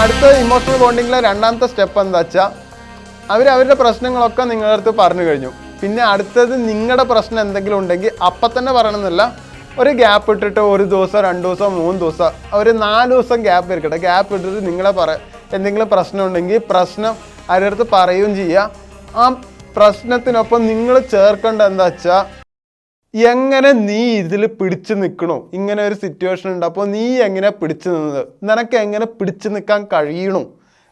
അടുത്ത ഇമോഷണൽ ബോണ്ടിങ്ങിലെ രണ്ടാമത്തെ സ്റ്റെപ്പ് എന്താ വെച്ചാൽ അവർ അവരുടെ പ്രശ്നങ്ങളൊക്കെ നിങ്ങളുടെ അടുത്ത് പറഞ്ഞു കഴിഞ്ഞു. പിന്നെ അടുത്തത് നിങ്ങളുടെ പ്രശ്നം എന്തെങ്കിലും ഉണ്ടെങ്കിൽ അപ്പം തന്നെ പറയണമെന്നില്ല. ഒരു ഗ്യാപ്പ് ഇട്ടിട്ട് ഒരു ദിവസം രണ്ട് ദിവസം മൂന്ന് ദിവസം ഒരു നാല് ദിവസം ഗ്യാപ്പ് ഇരിക്കട്ടെ. ഗ്യാപ്പ് ഇട്ടിട്ട് നിങ്ങളെ പറ എന്തെങ്കിലും പ്രശ്നം ഉണ്ടെങ്കിൽ പ്രശ്നം അവരുടെ അടുത്ത് പറയുകയും ചെയ്യുക. ആ പ്രശ്നത്തിനൊപ്പം നിങ്ങൾ ചേർക്കേണ്ട എന്താ വെച്ചാൽ എങ്ങനെ നീ ഇതിൽ പിടിച്ചു നിൽക്കണോ ഇങ്ങനെ ഒരു സിറ്റുവേഷൻ ഉണ്ട്. അപ്പോൾ നീ എങ്ങനെ പിടിച്ചു നിന്നത്? നിനക്ക് എങ്ങനെ പിടിച്ചു നിൽക്കാൻ കഴിയണോ?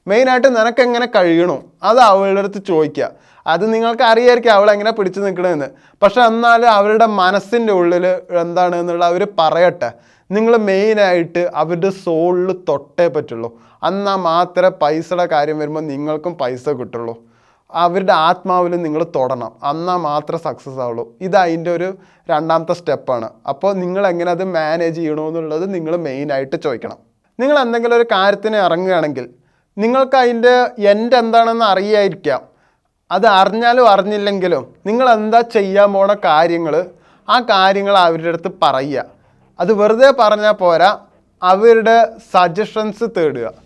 മെയിനായിട്ട് നിനക്ക് എങ്ങനെ കഴിയണോ? അത് അവളുടെ അടുത്ത് ചോദിക്കുക. അത് നിങ്ങൾക്ക് അറിയായിരിക്കും അവൾ എങ്ങനെ പിടിച്ചു നിൽക്കണമെന്ന് പക്ഷെ എന്നാലും അവരുടെ മനസ്സിന്റെ ഉള്ളിൽ എന്താണ് എന്നുള്ള അവർ പറയട്ടെ. നിങ്ങൾ മെയിനായിട്ട് അവരുടെ സോളിൽ തൊട്ടേ പറ്റുള്ളൂ. എന്നാൽ മാത്രമേ പൈസയുടെ കാര്യം വരുമ്പോൾ നിങ്ങൾക്കും പൈസ കിട്ടുള്ളൂ. അവരുടെ ആത്മാവിൽ നിങ്ങൾ തൊടണം. എന്നാൽ മാത്രമേ സക്സസ് ആവുള്ളൂ. ഇത് അതിന്റെ ഒരു രണ്ടാമത്തെ സ്റ്റെപ്പാണ്. അപ്പോൾ നിങ്ങൾ എങ്ങനെ അത് മാനേജ് ചെയ്യണമെന്നുള്ളത് നിങ്ങൾ മെയിനായിട്ട് ചോദിക്കണം. നിങ്ങൾ എന്തെങ്കിലും ഒരു കാര്യത്തിന് ഇറങ്ങുകയാണെങ്കിൽ നിങ്ങൾക്ക് അതിന്റെ എൻഡ് എന്താണെന്ന് അറിയായിരിക്കാം അത് അറിഞ്ഞാലും അറിഞ്ഞില്ലെങ്കിലും നിങ്ങൾ എന്താ ചെയ്യാൻ പോണ കാര്യങ്ങൾ ആ കാര്യങ്ങൾ അവരുടെ അടുത്ത് പറയുക. അത് വെറുതെ പറഞ്ഞാൽ പോരാ. അവരുടെ സജഷൻസ് തേടുക.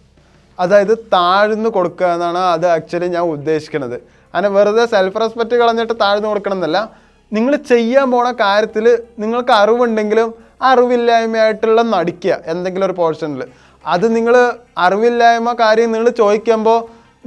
അതായത് താഴ്ന്നു കൊടുക്കുക എന്നാണ് അത് ആക്ച്വലി ഞാൻ ഉദ്ദേശിക്കുന്നത്. അങ്ങനെ വെറുതെ സെൽഫ് റെസ്പെക്റ്റ് കളഞ്ഞിട്ട് താഴ്ന്നു കൊടുക്കണം എന്നല്ല നിങ്ങൾ ചെയ്യാൻ പോണ കാര്യത്തിൽ നിങ്ങൾക്ക് അറിവുണ്ടെങ്കിലും അറിവില്ലായ്മയായിട്ടുള്ള നടിക്കുക എന്തെങ്കിലും ഒരു പോർഷനിൽ അത് നിങ്ങൾ അറിവില്ലായ്മ കാര്യം നിങ്ങൾ ചോദിക്കുമ്പോൾ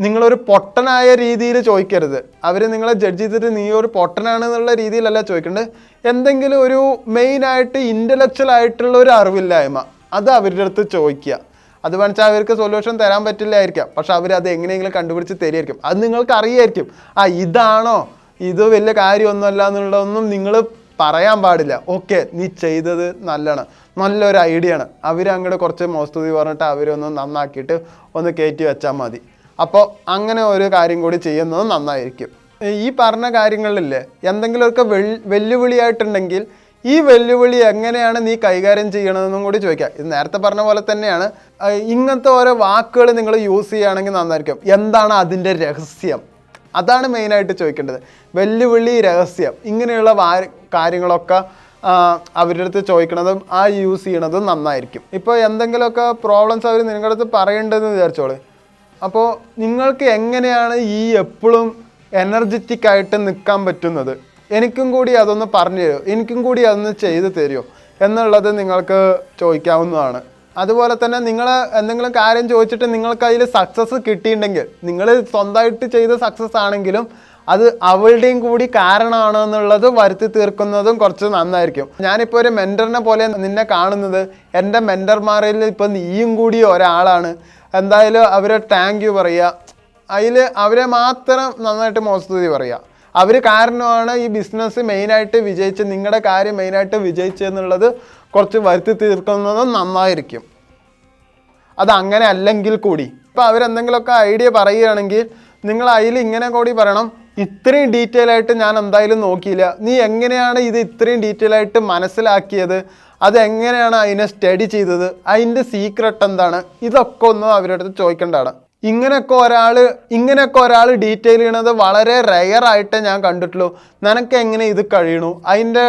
നിങ്ങളൊരു പൊട്ടനായ രീതിയിൽ ചോദിക്കരുത്. അവർ നിങ്ങളെ ജഡ്ജ് ചെയ്തിട്ട് നീ ഒരു പൊട്ടനാണ് എന്നുള്ള രീതിയിലല്ല ചോദിക്കേണ്ടത് എന്തെങ്കിലും ഒരു മെയിനായിട്ട് ഇന്റലക്ച്വൽ ആയിട്ടുള്ള ഒരു അറിവില്ലായ്മ അത് അവരുടെ അടുത്ത് ചോദിക്കുക. അത് വേണിച്ചാൽ അവർക്ക് സൊല്യൂഷൻ തരാൻ പറ്റില്ലായിരിക്കാം. പക്ഷെ അവർ അത് എങ്ങനെയെങ്കിലും കണ്ടുപിടിച്ച് തരുമായിരിക്കും അത് നിങ്ങൾക്ക് അറിയായിരിക്കും. ആ ഇതാണോ? ഇത് വലിയ കാര്യമൊന്നുമല്ല എന്നുള്ളതൊന്നും നിങ്ങൾ പറയാൻ പാടില്ല. ഓക്കെ നീ ചെയ്തത് നല്ലതാണ്. നല്ലൊരു ഐഡിയ ആണ്. അവർ അങ്ങോട്ട് കുറച്ച് മോസ്തുതി പറഞ്ഞിട്ട് അവരൊന്ന് നന്നാക്കിയിട്ട് ഒന്ന് കയറ്റി വെച്ചാൽ മതി. അപ്പോൾ അങ്ങനെ ഒരു കാര്യം കൂടി ചെയ്യുന്നത് നന്നായിരിക്കും. ഈ പറഞ്ഞ കാര്യങ്ങളിലില്ലേ എന്തെങ്കിലുമൊക്കെ വെല്ലുവിളിയായിട്ടുണ്ടെങ്കിൽ ഈ വെല്ലുവിളി എങ്ങനെയാണ് നീ കൈകാര്യം ചെയ്യണമെന്നും കൂടി ചോദിക്കാം. ഇത് നേരത്തെ പറഞ്ഞ പോലെ തന്നെയാണ് ഇങ്ങനത്തെ ഓരോ വാക്കുകൾ നിങ്ങൾ യൂസ് ചെയ്യുകയാണെങ്കിൽ നന്നായിരിക്കും. എന്താണ് അതിന്റെ രഹസ്യം? അതാണ് മെയിനായിട്ട് ചോദിക്കേണ്ടത്. വെല്ലുവിളി രഹസ്യം ഇങ്ങനെയുള്ള കാര്യങ്ങളൊക്കെ അവരുടെ അടുത്ത് ചോദിക്കണതും ആ യൂസ് ചെയ്യണതും നന്നായിരിക്കും. ഇപ്പോൾ എന്തെങ്കിലുമൊക്കെ പ്രോബ്ലംസ് അവർ നിങ്ങളുടെ അടുത്ത് പറയേണ്ടതെന്ന് വിചാരിച്ചോളെ. അപ്പോൾ നിങ്ങൾക്ക് എങ്ങനെയാണ് ഈ എപ്പോഴും എനർജറ്റിക് ആയിട്ട് നിൽക്കാൻ പറ്റുന്നത്? എനിക്കും കൂടി അതൊന്ന് പറഞ്ഞു തരുമോ? എനിക്കും കൂടി അതൊന്ന് ചെയ്തു തരുമോ? എന്നുള്ളത് നിങ്ങൾക്ക് ചോദിക്കാവുന്നതാണ്. അതുപോലെ തന്നെ നിങ്ങൾ എന്തെങ്കിലും കാര്യം ചോദിച്ചിട്ട് നിങ്ങൾക്ക് അതിൽ സക്സസ് കിട്ടിയിട്ടുണ്ടെങ്കിൽ നിങ്ങൾ സ്വന്തമായിട്ട് ചെയ്ത സക്സസ് ആണെങ്കിലും അത് അവളുടെയും കൂടി കാരണമാണ് എന്നുള്ളത് വരുത്തി തീർക്കുന്നതും കുറച്ച് നന്നായിരിക്കും. ഞാനിപ്പോൾ ഒരു മെന്ററിനെ പോലെ നിന്നെ കാണുന്നത് എന്റെ മെന്റർമാരിൽ ഇപ്പോൾ നീയും കൂടി ഒരാളാണ്. എന്തായാലും അവരെ താങ്ക് യു പറയുക. അതിൽ അവരെ മാത്രം നന്നായിട്ട് മോസ്തുതി പറയുക. അവർ കാരണമാണ് ഈ ബിസിനസ് മെയിനായിട്ട് വിജയിച്ച് നിങ്ങളുടെ കാര്യം മെയിനായിട്ട് വിജയിച്ചെന്നുള്ളത് കുറച്ച് വരുത്തി തീർക്കുന്നതും നന്നായിരിക്കും. അത് അങ്ങനെ അല്ലെങ്കിൽ കൂടി. ഇപ്പോൾ അവരെന്തെങ്കിലുമൊക്കെ ഐഡിയ പറയുകയാണെങ്കിൽ നിങ്ങൾ അതിൽ ഇങ്ങനെ കൂടി പറയണം ഇത്രയും ഡീറ്റെയിൽ ആയിട്ട് ഞാൻ എന്തായാലും നോക്കിയില്ല. നീ എങ്ങനെയാണ് ഇത് ഇത്രയും ഡീറ്റെയിൽ ആയിട്ട് മനസ്സിലാക്കിയത്? അത് എങ്ങനെയാണ് അതിനെ സ്റ്റഡി ചെയ്തത്? അതിന്റെ സീക്രട്ട് എന്താണ്? ഇതൊക്കെ ഒന്നും അവരുടെ അടുത്ത് ചോദിക്കേണ്ടതാണ്. ഇങ്ങനെയൊക്കെ ഒരാൾ ഇങ്ങനെയൊക്കെ ഒരാൾ ഡീറ്റെയിൽ ചെയ്യണത് വളരെ റെയർ ആയിട്ട് ഞാൻ കണ്ടിട്ടുള്ളൂ. നിനക്ക് എങ്ങനെ ഇത് കഴിയണു? അതിന്റെ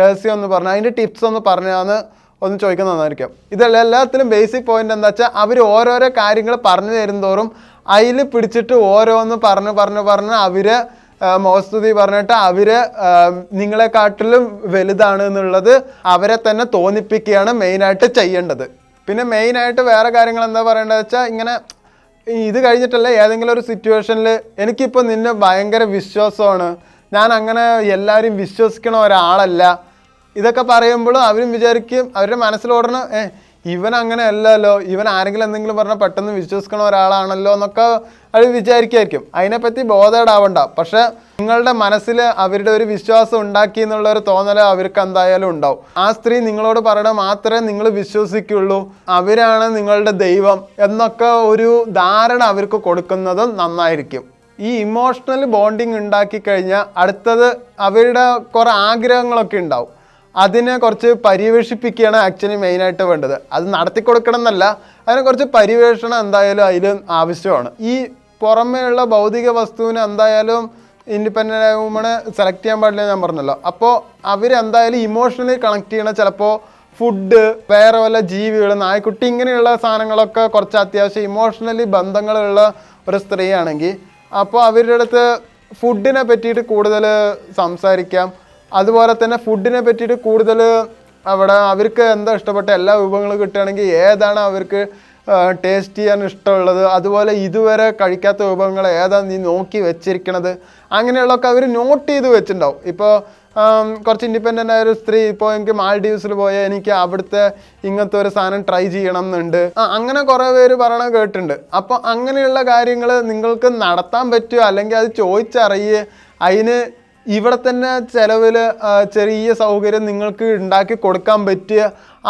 രഹസ്യം ഒന്ന് പറഞ്ഞു അതിന്റെ ടിപ്സ് ഒന്ന് പറഞ്ഞാന്ന് ഒന്ന് ചോദിക്കുന്നത് നന്നായിരിക്കും. ഇതല്ല എല്ലാത്തിലും ബേസിക് പോയിന്റ് എന്താ വെച്ചാൽ അവർ ഓരോരോ കാര്യങ്ങൾ പറഞ്ഞു തരുന്നതോറും അതിൽ പിടിച്ചിട്ട് ഓരോന്ന് പറഞ്ഞ് പറഞ്ഞ് പറഞ്ഞ് അവർ ആ, മോസ്തുതി പറഞ്ഞിട്ട് അവർ നിങ്ങളെക്കാട്ടിലും വലുതാണ് എന്നുള്ളത് അവരെ തന്നെ തോന്നിപ്പിക്കുകയാണ് മെയിനായിട്ട് ചെയ്യേണ്ടത്. പിന്നെ മെയിനായിട്ട് വേറെ കാര്യങ്ങൾ എന്താ പറയേണ്ടത് വെച്ചാൽ ഇങ്ങനെ ഇത് കഴിഞ്ഞിട്ടല്ല ഏതെങ്കിലും ഒരു സിറ്റുവേഷനിൽ എനിക്കിപ്പോൾ നിന്നെ ഭയങ്കര വിശ്വാസമാണ്. ഞാൻ അങ്ങനെ എല്ലാവരും വിശ്വസിക്കണ ഒരാളല്ല. ഇതൊക്കെ പറയുമ്പോഴും അവരും വിചാരിക്കും അവരുടെ മനസ്സിലോടണം ഏ ഇവൻ അങ്ങനെ അല്ലല്ലോ ഇവൻ ആരെങ്കിലും എന്തെങ്കിലും പറഞ്ഞാൽ പെട്ടെന്ന് വിശ്വസിക്കണ ഒരാളാണല്ലോ എന്നൊക്കെ അവർ വിചാരിക്കായിരിക്കും. അതിനെപ്പറ്റി ബോധേടാവണ്ട. പക്ഷെ നിങ്ങളുടെ മനസ്സിൽ അവരുടെ ഒരു വിശ്വാസം ഉണ്ടാക്കി എന്നുള്ള ഒരു തോന്നൽ അവർക്ക് എന്തായാലും ഉണ്ടാവും. ആ സ്ത്രീ നിങ്ങളോട് പറയണ മാത്രമേ നിങ്ങൾ വിശ്വസിക്കുള്ളൂ. അവരാണ് നിങ്ങളുടെ ദൈവം എന്നൊക്കെ ഒരു ധാരണ അവർക്ക് കൊടുക്കുന്നത് നന്നായിരിക്കും. ഈ ഇമോഷണൽ ബോണ്ടിങ് ഉണ്ടാക്കി കഴിഞ്ഞാൽ അടുത്തത് അവരുടെ കുറേ ആഗ്രഹങ്ങളൊക്കെ ഉണ്ടാവും. അതിനെ കുറച്ച് പര്യവേഷിപ്പിക്കുകയാണ് ആക്ച്വലി മെയിനായിട്ട് വേണ്ടത്. അത് നടത്തി കൊടുക്കണം എന്നല്ല അതിനെ കുറച്ച് പരിവേഷണം എന്തായാലും അതിൽ ആവശ്യമാണ്. ഈ പുറമേയുള്ള ഭൗതിക വസ്തുവിന് എന്തായാലും ഇൻഡിപെൻഡന്റ് ആയ വുമണെ സെലക്ട് ചെയ്യാൻ പാടില്ല ഞാൻ പറഞ്ഞല്ലോ. അപ്പോൾ അവർ എന്തായാലും ഇമോഷണലി കണക്ട് ചെയ്യണ ചിലപ്പോൾ ഫുഡ് വേറെ വല്ല ജീവികൾ നായ്ക്കുട്ടി ഇങ്ങനെയുള്ള സാധനങ്ങളൊക്കെ കുറച്ച് അത്യാവശ്യം ഇമോഷണലി ബന്ധങ്ങളുള്ള ഒരു സ്ത്രീയാണെങ്കിൽ അപ്പോൾ അവരുടെ അടുത്ത് ഫുഡിനെ പറ്റിയിട്ട് കൂടുതൽ സംസാരിക്കാം. അതുപോലെ തന്നെ ഫുഡിനെ പറ്റിയിട്ട് കൂടുതൽ അവിടെ അവർക്ക് എന്താ ഇഷ്ടപ്പെട്ട എല്ലാ വിഭവങ്ങളും കിട്ടുകയാണെങ്കിൽ ഏതാണ് അവർക്ക് ടേസ്റ്റ് ചെയ്യാൻ ഇഷ്ടമുള്ളത് അതുപോലെ ഇതുവരെ കഴിക്കാത്ത വിഭവങ്ങൾ ഏതാണ് നീ നോക്കി വെച്ചിരിക്കണത് അങ്ങനെയുള്ളതൊക്കെ അവർ നോട്ട് ചെയ്ത് വെച്ചിട്ടുണ്ടാവും. ഇപ്പോൾ കുറച്ച് ഇൻഡിപെൻഡന്റ് ആയ ഒരു സ്ത്രീ ഇപ്പോൾ എനിക്ക് മാൽഡീവ്സിൽ പോയാൽ എനിക്ക് അവിടുത്തെ ഇങ്ങനത്തെ ഒരു സാധനം ട്രൈ ചെയ്യണം എന്നുണ്ട്. അങ്ങനെ കുറേ പേര് പറയണ കേട്ടിട്ടുണ്ട്. അപ്പോൾ അങ്ങനെയുള്ള കാര്യങ്ങൾ നിങ്ങൾക്ക് നടത്താൻ പറ്റുമോ അല്ലെങ്കിൽ അത് ചോദിച്ചറിയുക അതിന് ഇവിടെ തന്നെ ചിലവിൽ ചെറിയ സൗകര്യം നിങ്ങൾക്ക് ഉണ്ടാക്കി കൊടുക്കാൻ പറ്റിയ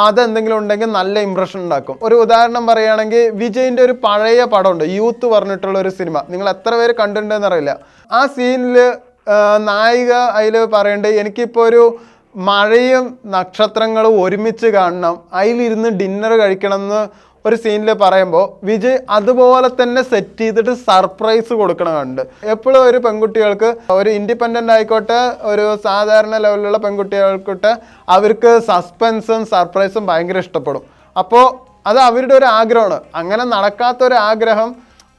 അതെന്തെങ്കിലും ഉണ്ടെങ്കിൽ നല്ല ഇമ്പ്രഷൻ ഉണ്ടാക്കും. ഒരു ഉദാഹരണം പറയുകയാണെങ്കിൽ വിജയിന്റെ ഒരു പഴയ പടമുണ്ട് യൂത്ത് പറഞ്ഞിട്ടുള്ള ഒരു സിനിമ നിങ്ങൾ എത്ര പേര് കണ്ടിട്ടുണ്ടെന്ന് അറിയില്ല. ആ സീനിൽ നായിക അതിൽ പറയേണ്ടത് എനിക്കിപ്പോൾ ഒരു മഴയും നക്ഷത്രങ്ങളും ഒരുമിച്ച് കാണണം. അതിലിരുന്ന് ഡിന്നർ കഴിക്കണം എന്ന് ഒരു സീനിൽ പറയുമ്പോൾ വിജയ് അതുപോലെ തന്നെ സെറ്റ് ചെയ്തിട്ട് സർപ്രൈസ് കൊടുക്കണമുണ്ട് എപ്പോഴും ഒരു പെൺകുട്ടികൾക്ക് ഒരു ഇൻഡിപെൻഡന്റ് ആയിക്കോട്ടെ ഒരു സാധാരണ ലെവലിലുള്ള പെൺകുട്ടികൾക്കോട്ടെ അവർക്ക് സസ്പെൻസും സർപ്രൈസും ഭയങ്കര ഇഷ്ടപ്പെടും. അപ്പോൾ അത് അവരുടെ ഒരു ആഗ്രഹമാണ്. അങ്ങനെ നടക്കാത്ത ഒരു ആഗ്രഹം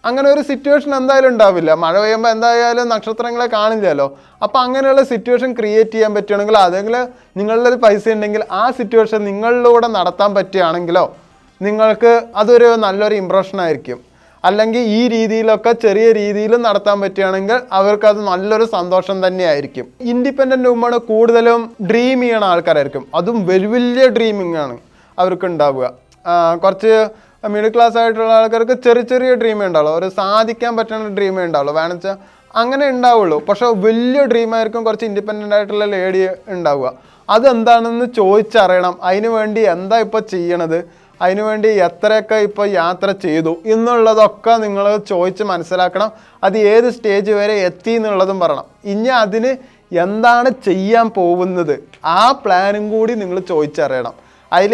അങ്ങനെ ഒരു സിറ്റുവേഷൻ എന്തായാലും ഉണ്ടാവില്ല. മഴ പെയ്യുമ്പോൾ എന്തായാലും നക്ഷത്രങ്ങളെ കാണില്ലല്ലോ. അപ്പോൾ അങ്ങനെയുള്ള സിറ്റുവേഷൻ ക്രിയേറ്റ് ചെയ്യാൻ പറ്റുകയാണെങ്കിൽ അതെങ്കിൽ നിങ്ങളുടെ പൈസ ഉണ്ടെങ്കിൽ ആ സിറ്റുവേഷൻ നിങ്ങളിലൂടെ നടത്താൻ പറ്റുകയാണെങ്കിലോ നിങ്ങൾക്ക് അതൊരു നല്ലൊരു ഇമ്പ്രഷൻ ആയിരിക്കും. അല്ലെങ്കിൽ ഈ രീതിയിലൊക്കെ ചെറിയ രീതിയിൽ നടത്താൻ പറ്റുകയാണെങ്കിൽ അവർക്ക് അത് നല്ലൊരു സന്തോഷം തന്നെയായിരിക്കും. ഇൻഡിപെൻഡന്റ് വുമൺ കൂടുതലും ഡ്രീം ചെയ്യണ ആൾക്കാരായിരിക്കും. അതും വലിയ വലിയ ഡ്രീമിംഗ് ആണ് അവർക്ക് ഉണ്ടാവുക. കുറച്ച് മിഡിൽ ക്ലാസ് ആയിട്ടുള്ള ആൾക്കാർക്ക് ചെറിയ ചെറിയ ഡ്രീമേ ഉണ്ടാവുള്ളൂ. ഒരു സാധിക്കാൻ പറ്റുന്ന ഡ്രീമേ ഉണ്ടാവുള്ളൂ. വേണമെന്ന് വെച്ചാൽ അങ്ങനെ ഉണ്ടാവുള്ളൂ. പക്ഷെ വലിയ ഡ്രീമായിരിക്കും കുറച്ച് ഇൻഡിപെൻഡന്റ് ആയിട്ടുള്ള ലേഡി ഉണ്ടാവുക. അതെന്താണെന്ന് ചോദിച്ചറിയണം. അതിന് വേണ്ടി എന്താ ഇപ്പോൾ ചെയ്യണത്? അതിനുവേണ്ടി എത്രയൊക്കെ ഇപ്പോൾ യാത്ര ചെയ്തു എന്നുള്ളതൊക്കെ നിങ്ങൾ ചോദിച്ച് മനസ്സിലാക്കണം. അത് ഏത് സ്റ്റേജ് വരെ എത്തി എന്നുള്ളതും പറയണം. ഇനി അതിന് എന്താണ് ചെയ്യാൻ പോകുന്നത്? ആ പ്ലാനും കൂടി നിങ്ങൾ ചോദിച്ചറിയണം. അതിൽ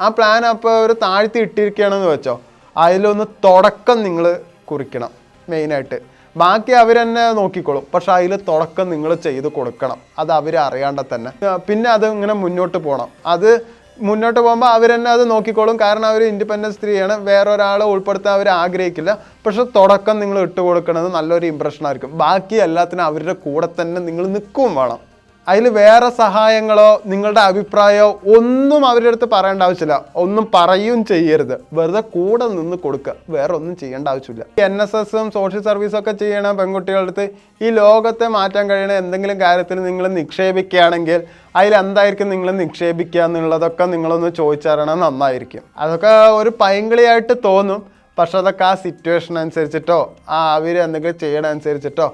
ആ പ്ലാൻ അപ്പോൾ ഒരു താഴ്ത്തി ഇട്ടിരിക്കുകയാണെന്ന് വെച്ചോ. അതിലൊന്ന് തുടക്കം നിങ്ങൾ കുറിക്കണം മെയിനായിട്ട് ബാക്കി അവർ തന്നെ നോക്കിക്കോളും. പക്ഷെ അതിൽ തുടക്കം നിങ്ങൾ ചെയ്ത് കൊടുക്കണം. അത് അവർ അറിയാണ്ട തന്നെ. പിന്നെ അത് ഇങ്ങനെ മുന്നോട്ട് പോകണം അത് മുന്നോട്ട് പോകുമ്പോൾ അവർ തന്നെ അത് നോക്കിക്കോളും. കാരണം അവർ ഇൻഡിപെൻഡൻസ് സ്ത്രീയാണ്. വേറെ ഒരാളെ ഉൾപ്പെടുത്താൻ അവർ ആഗ്രഹിക്കില്ല. പക്ഷെ തുടക്കം നിങ്ങൾ ഇട്ട് കൊടുക്കുന്നത് നല്ലൊരു ഇമ്പ്രഷൻ ആയിരിക്കും. ബാക്കി എല്ലാത്തിനും അവരുടെ കൂടെ തന്നെ നിങ്ങൾ നിൽക്കും വേണം. അതിൽ വേറെ സഹായങ്ങളോ നിങ്ങളുടെ അഭിപ്രായമോ ഒന്നും അവരുടെ അടുത്ത് പറയേണ്ട ആവശ്യമില്ല. ഒന്നും പറയുകയും ചെയ്യരുത്. വെറുതെ കൂടെ നിന്ന് കൊടുക്കുക. വേറെ ഒന്നും ചെയ്യേണ്ട ആവശ്യമില്ല. എൻ എസ് എസും സോഷ്യൽ സർവീസും ഒക്കെ ചെയ്യണ പെൺകുട്ടികളുടെ അടുത്ത് ഈ ലോകത്തെ മാറ്റാൻ കഴിയണ എന്തെങ്കിലും കാര്യത്തിൽ നിങ്ങൾ നിക്ഷേപിക്കുകയാണെങ്കിൽ അതിൽ എന്തായിരിക്കും നിങ്ങൾ നിക്ഷേപിക്കുക എന്നുള്ളതൊക്കെ നിങ്ങളൊന്ന് ചോദിച്ചറിയണം. നന്നായിരിക്കും. അതൊക്കെ ഒരു പൈങ്കിളിയായിട്ട് തോന്നും. പക്ഷെ അതൊക്കെ ആ സിറ്റുവേഷൻ അനുസരിച്ചിട്ടോ ആ അവർ എന്തെങ്കിലും ചെയ്യണ അനുസരിച്ചിട്ടോ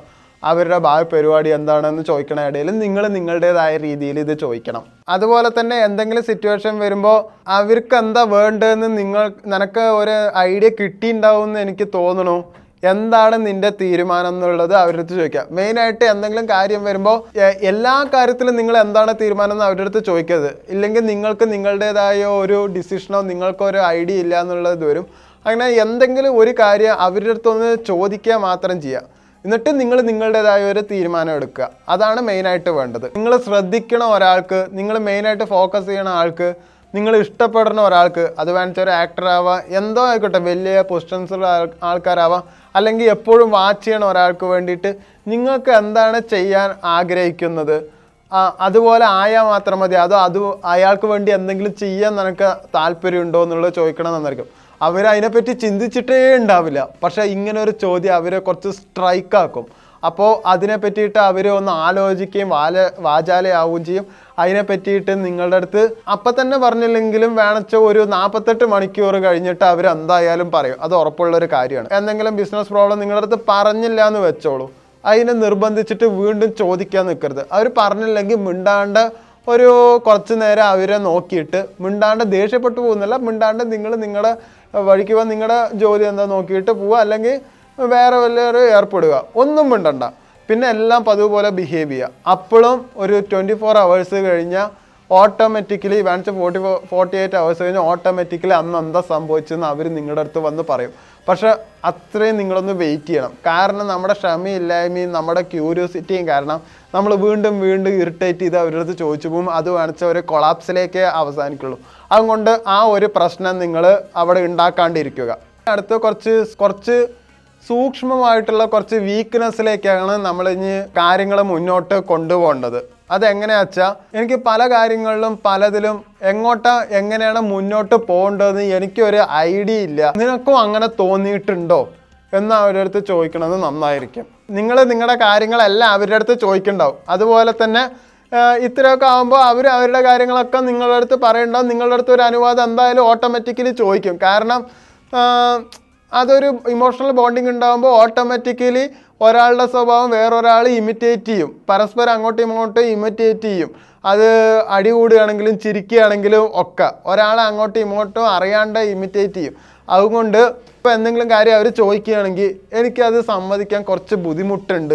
അവരുടെ ഭാവി പരിപാടി എന്താണെന്ന് ചോദിക്കണ ഇടയിൽ നിങ്ങൾ നിങ്ങളുടേതായ രീതിയിൽ ഇത് ചോദിക്കണം. അതുപോലെ തന്നെ എന്തെങ്കിലും സിറ്റുവേഷൻ വരുമ്പോൾ അവർക്ക് എന്താ വേണ്ടതെന്ന് നിങ്ങൾ നിനക്ക് ഒരു ഐഡിയ കിട്ടിയിട്ടുണ്ടാവും എന്ന് എനിക്ക് തോന്നണു. എന്താണ് നിന്റെ തീരുമാനം എന്നുള്ളത് അവരുടെ അടുത്ത് ചോദിക്കുക മെയിനായിട്ട് എന്തെങ്കിലും കാര്യം വരുമ്പോൾ എല്ലാ കാര്യത്തിലും നിങ്ങൾ എന്താണ് തീരുമാനം എന്ന് അവരുടെ അടുത്ത് ചോദിക്കരുത്. ഇല്ലെങ്കിൽ നിങ്ങൾക്ക് നിങ്ങളുടേതായ ഒരു ഡിസിഷനോ നിങ്ങൾക്കൊരു ഐഡിയ ഇല്ല എന്നുള്ളത് വരും. അങ്ങനെ എന്തെങ്കിലും ഒരു കാര്യം അവരുടെ അടുത്തൊന്ന് ചോദിക്കുക മാത്രം ചെയ്യുക എന്നിട്ട് നിങ്ങൾ നിങ്ങളുടേതായ ഒരു തീരുമാനം എടുക്കുക. അതാണ് മെയിനായിട്ട് വേണ്ടത്. നിങ്ങൾ ശ്രദ്ധിക്കണ ഒരാൾക്ക് നിങ്ങൾ മെയിനായിട്ട് ഫോക്കസ് ചെയ്യണ ആൾക്ക് നിങ്ങൾ ഇഷ്ടപ്പെടുന്ന ഒരാൾക്ക് അത് വേണിച്ച ഒരു ആക്ടർ ആവാം എന്തോ ആയിക്കോട്ടെ വലിയ പൊസിഷൻസുള്ള ആൾക്കാരാവാം അല്ലെങ്കിൽ എപ്പോഴും വാച്ച് ചെയ്യണ ഒരാൾക്ക് വേണ്ടിയിട്ട് നിങ്ങൾക്ക് എന്താണ് ചെയ്യാൻ ആഗ്രഹിക്കുന്നത്? അതുപോലെ ആയാൽ മാത്രം മതി. അതോ അത് അയാൾക്ക് വേണ്ടി എന്തെങ്കിലും ചെയ്യാൻ നിനക്ക് താല്പര്യമുണ്ടോ എന്നുള്ളത് ചോദിക്കണം എന്നായിരിക്കും അവർ അതിനെപ്പറ്റി ചിന്തിച്ചിട്ടേ ഉണ്ടാവില്ല. പക്ഷേ ഇങ്ങനെ ഒരു ചോദ്യം അവരെ കുറച്ച് സ്ട്രൈക്കാക്കും. അപ്പോൾ അതിനെ പറ്റിയിട്ട് അവർ ഒന്ന് ആലോചിക്കുകയും വാല വാചാലയാവുകയും ചെയ്യും. അതിനെ പറ്റിയിട്ട് നിങ്ങളുടെ അടുത്ത് അപ്പം തന്നെ പറഞ്ഞില്ലെങ്കിലും വേണച്ച ഒരു നാൽപ്പത്തെട്ട് മണിക്കൂർ കഴിഞ്ഞിട്ട് അവർ എന്തായാലും പറയും. അത് ഉറപ്പുള്ള ഒരു കാര്യമാണ്. എന്തെങ്കിലും ബിസിനസ് പ്രോബ്ലം നിങ്ങളുടെ അടുത്ത് പറഞ്ഞില്ല എന്ന് വെച്ചോളൂ. അതിനെ നിർബന്ധിച്ചിട്ട് വീണ്ടും ചോദിക്കാൻ നിൽക്കരുത് അവർ പറഞ്ഞില്ലെങ്കിൽ മിണ്ടാണ്ട് ഒരു കുറച്ച് നേരം അവരെ നോക്കിയിട്ട് മിണ്ടാണ്ട് ദേഷ്യപ്പെട്ടു പോകുന്നില്ല മിണ്ടാണ്ട് നിങ്ങൾ നിങ്ങളുടെ വഴിക്ക് പോകാൻ നിങ്ങളുടെ ജോലി എന്താ നോക്കിയിട്ട് പോവുക അല്ലെങ്കിൽ വേറെ വല്ലവരും ഏർപ്പെടുക. ഒന്നും മിണ്ടണ്ട. പിന്നെ എല്ലാം പതിവ് പോലെ ബിഹേവ് ചെയ്യുക. അപ്പോഴും ഒരു ട്വന്റി ഫോർ അവേഴ്സ് കഴിഞ്ഞാൽ ഓട്ടോമാറ്റിക്കലി വേണിച്ച ഫോർട്ടി ഫോർട്ടി എയ്റ്റ് അവേഴ്സ് കഴിഞ്ഞ് ഓട്ടോമാറ്റിക്കലി അന്ന് എന്താ സംഭവിച്ചെന്ന് അവർ നിങ്ങളുടെ അടുത്ത് വന്ന് പറയും. പക്ഷെ അത്രയും നിങ്ങളൊന്ന് വെയിറ്റ് ചെയ്യണം. കാരണം നമ്മുടെ ക്ഷമയില്ലായ്മയും നമ്മുടെ ക്യൂരിയോസിറ്റിയും കാരണം നമ്മൾ വീണ്ടും വീണ്ടും ഇറിറ്റേറ്റ് ചെയ്ത് അവരുടെ അടുത്ത് ചോദിച്ചു പോകും. അത് വേണിച്ച ഒരു കൊളാപ്സിലേക്ക് അവസാനിക്കുള്ളൂ. അതുകൊണ്ട് ആ ഒരു പ്രശ്നം നിങ്ങൾ അവിടെ ഉണ്ടാക്കാണ്ടിരിക്കുക. അടുത്ത് കുറച്ച് കുറച്ച് സൂക്ഷ്മമായിട്ടുള്ള കുറച്ച് വീക്ക്നെസ്സിലേക്കാണ് നമ്മൾ ഇനി കാര്യങ്ങൾ മുന്നോട്ട് കൊണ്ടുപോകേണ്ടത്. അതെങ്ങനെയാ വെച്ചാൽ എനിക്ക് പല കാര്യങ്ങളിലും പലതിലും എങ്ങോട്ടാ എങ്ങനെയാണ് മുന്നോട്ട് പോകേണ്ടതെന്ന് എനിക്കൊരു ഐഡിയ ഇല്ല. നിനക്കും അങ്ങനെ തോന്നിയിട്ടുണ്ടോ? എന്ന് അവരുടെ അടുത്ത് ചോദിക്കണത് നന്നായിരിക്കും. നിങ്ങൾ നിങ്ങളുടെ കാര്യങ്ങളെല്ലാം അവരുടെ അടുത്ത് ചോദിക്കണ്ടാവും. അതുപോലെ തന്നെ ഇത്രയൊക്കെ ആകുമ്പോൾ അവർ അവരുടെ കാര്യങ്ങളൊക്കെ നിങ്ങളുടെ അടുത്ത് പറയണ്ടാവും. നിങ്ങളുടെ അടുത്ത് ഒരു അനുവാദം എന്തായാലും ഓട്ടോമാറ്റിക്കലി ചോദിക്കും. കാരണം അതൊരു ഇമോഷണൽ ബോണ്ടിങ് ഉണ്ടാകുമ്പോൾ ഓട്ടോമാറ്റിക്കലി ഒരാളുടെ സ്വഭാവം വേറൊരാൾ ഇമിറ്റേറ്റ് ചെയ്യും. പരസ്പരം അങ്ങോട്ടും ഇങ്ങോട്ടും ഇമിറ്റേറ്റ് ചെയ്യും. അത് അടി കൂടുകയാണെങ്കിലും ചിരിക്കുകയാണെങ്കിലും ഒക്കെ. ഒരാളെ അങ്ങോട്ടും ഇങ്ങോട്ടും അറിയാണ്ട് ഇമിറ്റേറ്റ് ചെയ്യും. അതുകൊണ്ട് ഇപ്പോൾ എന്തെങ്കിലും കാര്യം അവർ ചോദിക്കുകയാണെങ്കിൽ എനിക്കത് സമ്മതിക്കാൻ കുറച്ച് ബുദ്ധിമുട്ടുണ്ട്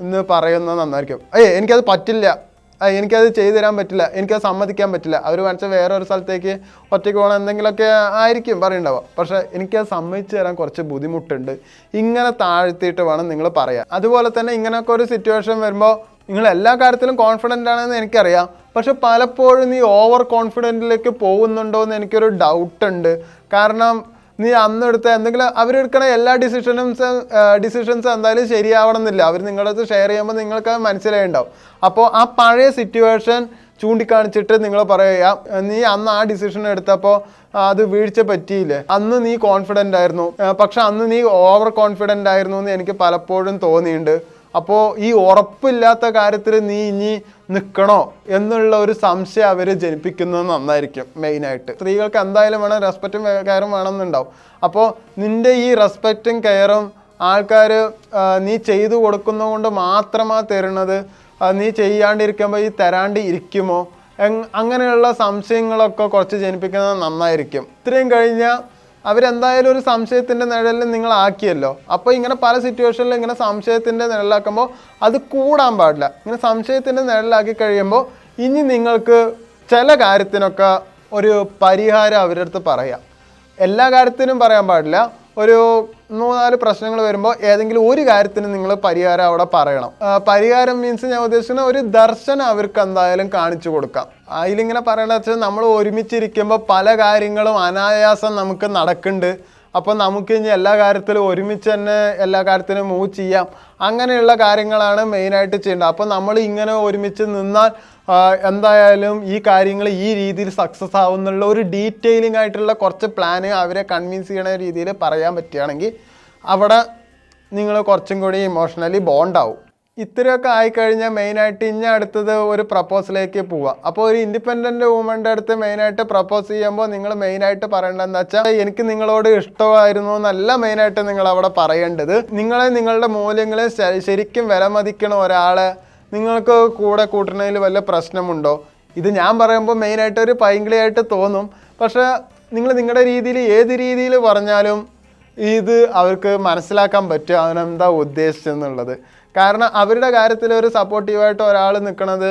എന്ന് പറയുന്നത് നന്നായിരിക്കും. ഏയ് എനിക്കത് പറ്റില്ല. എനിക്കത് ചെയ്തു തരാൻ പറ്റില്ല. എനിക്കത് സമ്മതിക്കാൻ പറ്റില്ല. അവർ വരച്ച വേറെ ഒരു സ്ഥലത്തേക്ക് ഒറ്റയ്ക്ക് പോകണം എന്തെങ്കിലുമൊക്കെ ആയിരിക്കും പറയുണ്ടാവുക പക്ഷേ എനിക്കത് സമ്മതിച്ചു തരാൻ കുറച്ച് ബുദ്ധിമുട്ടുണ്ട്. ഇങ്ങനെ താഴ്ത്തിയിട്ട് വേണം നിങ്ങൾ പറയാൻ. അതുപോലെ തന്നെ ഇങ്ങനെയൊക്കെ ഒരു സിറ്റുവേഷൻ വരുമ്പോൾ നിങ്ങൾ എല്ലാ കാര്യത്തിലും കോൺഫിഡന്റ് ആണെന്ന് എനിക്കറിയാം. പക്ഷെ പലപ്പോഴും നീ ഓവർ കോൺഫിഡന്റിലേക്ക് പോകുന്നുണ്ടോ എന്ന് എനിക്കൊരു ഡൗട്ടുണ്ട് കാരണം നീ അന്ന് എടുത്ത എന്തെങ്കിലും അവരെടുക്കണ എല്ലാ ഡിസിഷനും ഡിസിഷൻസ് എന്തായാലും ശരിയാവണം എന്നില്ല അവർ നിങ്ങളുടെ ഷെയർ ചെയ്യുമ്പോൾ നിങ്ങൾക്ക് അത് മനസ്സിലായിണ്ടാവും. അപ്പോൾ ആ പഴയ സിറ്റുവേഷൻ ചൂണ്ടിക്കാണിച്ചിട്ട് നിങ്ങൾ പറയുക നീ അന്ന് ആ ഡിസിഷൻ എടുത്തപ്പോൾ അത് വീഴ്ച പറ്റിയില്ലേ? അന്ന് നീ കോൺഫിഡന്റ് ആയിരുന്നു. പക്ഷെ അന്ന് നീ ഓവർ കോൺഫിഡന്റ് ആയിരുന്നു എന്ന് എനിക്ക് പലപ്പോഴും തോന്നിയിട്ടുണ്ട് അപ്പോൾ ഈ ഉറപ്പില്ലാത്ത കാര്യത്തിൽ നീ ഇനി നിൽക്കണോ എന്നുള്ള ഒരു സംശയം അവർ ജനിപ്പിക്കുന്നത് നന്നായിരിക്കും മെയിനായിട്ട്. സ്ത്രീകൾക്ക് എന്തായാലും വേണം റെസ്പെക്റ്റും കെയറും വേണമെന്നുണ്ടാവും. അപ്പോൾ നിന്റെ ഈ റെസ്പെക്റ്റും കെയറും ആൾക്കാർ നീ ചെയ്തു കൊടുക്കുന്നതുകൊണ്ട് മാത്രമാണ് തരുന്നത് നീ ചെയ്യാണ്ടിരിക്കുമ്പോൾ ഈ തരാണ്ട് ഇരിക്കുമോ? അങ്ങനെയുള്ള സംശയങ്ങളൊക്കെ കുറച്ച് ജനിപ്പിക്കുന്നത് നന്നായിരിക്കും. ഇത്രയും കഴിഞ്ഞാൽ അവരെന്തായാലും ഒരു സംശയത്തിന്റെ നിഴലിൽ നിങ്ങൾ ആക്കിയല്ലോ അപ്പോൾ ഇങ്ങനെ പല സിറ്റുവേഷനിൽ ഇങ്ങനെ സംശയത്തിന്റെ നിഴലാക്കുമ്പോൾ അത് കൂടാൻ പാടില്ല. ഇങ്ങനെ സംശയത്തിന്റെ നിഴലാക്കി കഴിയുമ്പോൾ ഇനി നിങ്ങൾക്ക് ചില കാര്യത്തിനൊക്കെ ഒരു പരിഹാരം അവരുടെ അടുത്ത് പറയാം. എല്ലാ കാര്യത്തിനും പറയാൻ പാടില്ല. ഒരു മൂന്നാൽ പ്രശ്നങ്ങൾ വരുമ്പോൾ ഏതെങ്കിലും ഒരു കാര്യത്തിന് നിങ്ങൾ പരിഹാരം അവിടെ പറയണം. പരിഹാരം മീൻസ് ഞാൻ ഉദ്ദേശിക്കുന്ന ഒരു ദർശനം അവർക്ക് എന്തായാലും കാണിച്ചു കൊടുക്കാം. അതിലിങ്ങനെ പറയണത് വെച്ചാൽ നമ്മൾ ഒരുമിച്ചിരിക്കുമ്പോൾ പല കാര്യങ്ങളും അനായാസം നമുക്ക് നടക്കുന്നുണ്ട് അപ്പോൾ നമുക്ക് ഇനി എല്ലാ കാര്യത്തിലും ഒരുമിച്ച് തന്നെ എല്ലാ കാര്യത്തിനും മൂവ് ചെയ്യാം. അങ്ങനെയുള്ള കാര്യങ്ങളാണ് മെയിനായിട്ട് ചെയ്യേണ്ടത്. അപ്പോൾ നമ്മൾ ഇങ്ങനെ ഒരുമിച്ച് നിന്നാൽ എന്തായാലും ഈ കാര്യങ്ങൾ ഈ രീതിയിൽ സക്സസ് ആവുന്നുള്ള ഒരു ഡീറ്റെയിലിംഗ് ആയിട്ടുള്ള കുറച്ച് പ്ലാന് അവരെ കൺവിൻസ് ചെയ്യണ രീതിയിൽ പറയാൻ പറ്റുകയാണെങ്കിൽ അവിടെ നിങ്ങൾ കുറച്ചും കൂടി ഇമോഷണലി ബോണ്ടാവും ഇത്രയൊക്കെ ആയിക്കഴിഞ്ഞാൽ മെയിനായിട്ട് ഇനി അടുത്തത് ഒരു പ്രപ്പോസലേക്ക് പോവാം. അപ്പോൾ ഒരു ഇൻഡിപെൻഡന്റ് വുമന്റെ അടുത്ത് മെയിനായിട്ട് പ്രപ്പോസ് ചെയ്യുമ്പോൾ നിങ്ങൾ മെയിനായിട്ട് പറയേണ്ടത് എന്ന് വെച്ചാൽ എനിക്ക് നിങ്ങളോട് ഇഷ്ടമായിരുന്നു എന്നല്ല മെയിനായിട്ട് നിങ്ങൾ അവിടെ പറയേണ്ടത്. നിങ്ങളെ നിങ്ങളുടെ മൂല്യങ്ങളെ ശരിക്കും വിലമതിക്കണ ഒരാളെ നിങ്ങൾക്ക് കൂടെ കൂട്ടുന്നതിൽ വല്ല പ്രശ്നമുണ്ടോ? ഇത് ഞാൻ പറയുമ്പോൾ മെയിനായിട്ട് ഒരു പൈങ്കിളിയായിട്ട് തോന്നും. പക്ഷേ നിങ്ങൾ നിങ്ങളുടെ രീതിയിൽ ഏത് രീതിയിൽ പറഞ്ഞാലും ഇത് അവർക്ക് മനസ്സിലാക്കാൻ പറ്റും അവനെന്താ ഉദ്ദേശിച്ചെന്നുള്ളത്. കാരണം അവരുടെ കാര്യത്തിൽ ഒരു സപ്പോർട്ടീവായിട്ട് ഒരാൾ നിൽക്കുന്നത്